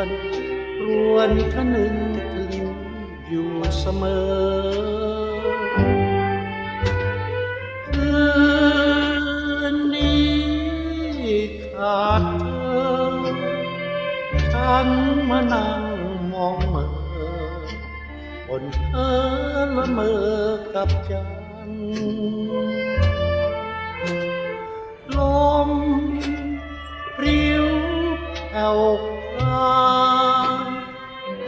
วนรวนคนึงถึงอยู่เสมอ คืนนี้ขาดเธอ ฉันมานั่งมองเมื่อบนเธอละเมอกับจัน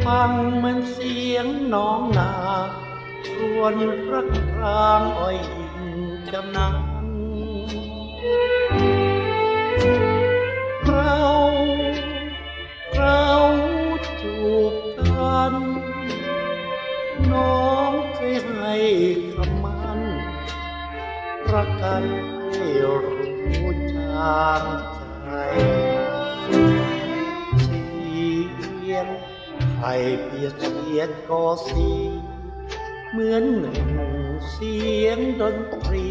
ฟังเหมือนเสียงน้องนาครวนรักรางอ้อยอิงจำนันเราเราจูบกันน้องเคยให้คำมันรักกันให้รู้จาง ครเปียกเสียดก็สี เหมือนหนึ่งเสียงดนตรี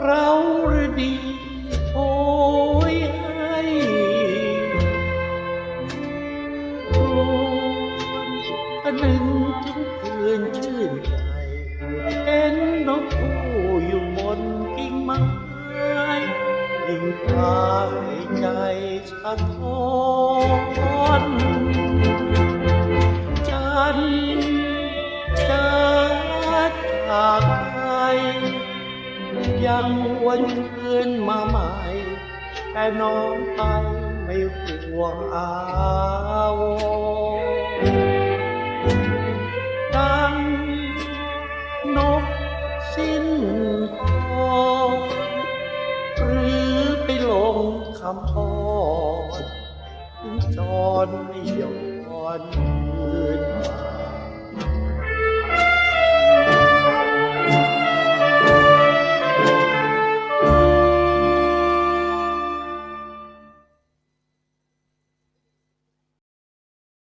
เราหรือดีโอ้ยให้รวนอันหนึ่งถึงคืนชื่นใจเห็นนกคู่อยู่บนกิ่งไม้ยิ่งพาให้ใจสะท้อน จันทร์จะจากไปยังวนคืนมาใหม่ แต่น้องไปไม่ห่วงอาวดังนกสิ้นคอหรือไปหลงคำพรถึงจรไม่ยอน